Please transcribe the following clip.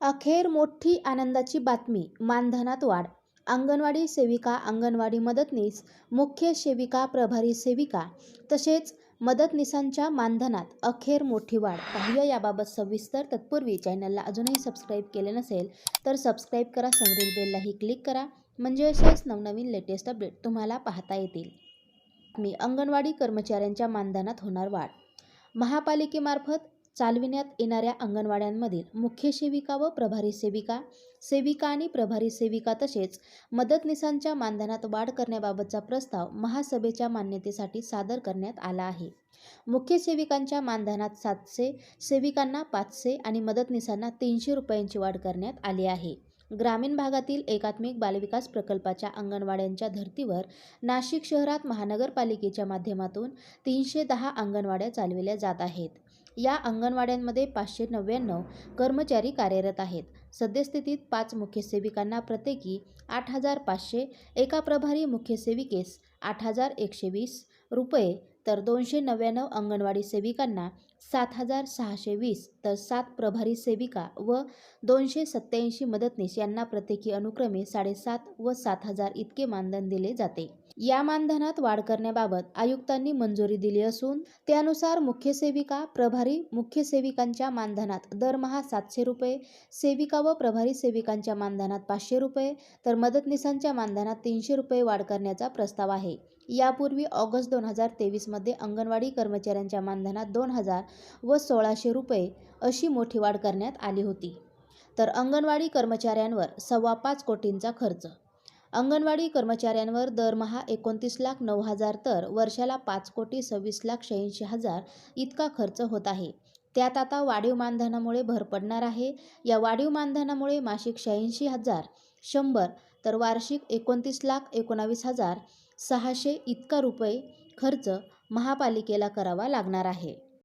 अखेर मोठी आनंदाची बातमी मानधनात वाढ अंगणवाडी सेविका अंगणवाडी मदतनीस मुख्य सेविका प्रभारी सेविका तसेच मदतनीसांच्या मानधनात अखेर मोठी वाढ. पाहूया याबाबत सविस्तर तत्पूर्वी चॅनलला अजूनही सबस्क्राईब केले नसेल तर सबस्क्राईब करा समोरील बेललाही क्लिक करा म्हणजे असेच नवनवीन लेटेस्ट अपडेट तुम्हाला पाहता येतील. मी अंगणवाडी कर्मचाऱ्यांच्या मानधनात होणार वाढ. महापालिकेमार्फत चालविण्यात येणाऱ्या अंगणवाड्यांमधील मुख्य सेविका व प्रभारी सेविका सेविका आणि प्रभारी सेविका तसेच मदतनीसांच्या मानधनात वाढ करण्याबाबतचा प्रस्ताव महासभेच्या मान्यतेसाठी सादर करण्यात आला आहे. मुख्य सेविकांच्या मानधनात सातशे सेविकांना पाचशे आणि मदतनीसांना तीनशे रुपयांची वाढ करण्यात आली आहे. ग्रामीण भागातील एकात्मिक बालविकास प्रकल्पाच्या अंगणवाड्यांच्या धर्तीवर नाशिक शहरात महानगरपालिकेच्या माध्यमातून तीनशे दहा अंगणवाड्या चालविल्या जात आहेत. या अंगणवाड्यांमध्ये पाचशे नव्याण्णव कर्मचारी कार्यरत आहेत. सद्यस्थितीत पाच मुख्य सेविकांना प्रत्येकी आठ हजार पाचशे एका प्रभारी मुख्य सेविकेस आठ हजार एकशे वीस रुपये तर दोनशे नव्याण्णव अंगणवाडी सेविकांना सात हजार सहाशे वीस तर सात प्रभारी सेविका व दोनशे सत्याऐंशी मदतनीस यांना प्रत्येकी अनुक्रमे साडेसात व सात हजार इतके मानधन दिले जाते. या मानधनात वाढ करण्याबाबत आयुक्तांनी मंजुरी दिली असून त्यानुसार मुख्य सेविका प्रभारी मुख्य सेविकांच्या मानधनात दरमहा सातशे रुपये सेविका व प्रभारी सेविकांच्या मानधनात पाचशे रुपये तर मदतनीसांच्या मानधनात तीनशे रुपये वाढ करण्याचा प्रस्ताव आहे. यापूर्वी ऑगस्ट दोन हजार तेवीसमध्ये अंगणवाडी कर्मचाऱ्यांच्या मानधनात दोन हजार व सोळाशे रुपये अशी मोठी वाढ करण्यात आली होती. तर अंगणवाडी कर्मचाऱ्यांवर सव्वा पाच कोटींचा खर्च. अंगणवाडी कर्मचाऱ्यांवर दरमहा एकोणतीस लाख नऊ हजार तर वर्षाला पाच कोटी सव्वीस लाख शहाऐंशी हजार इतका खर्च होत आहे. त्यात आता वाढीव मानधनामुळे भर पडणार आहे. या वाढीव मानधनामुळे मासिक शहाऐंशी हजार शंभर तर वार्षिक एकोणतीस लाख एकोणावीस हजार सहाशे इतका रुपये खर्च महापालिकेला करावा लागणार आहे.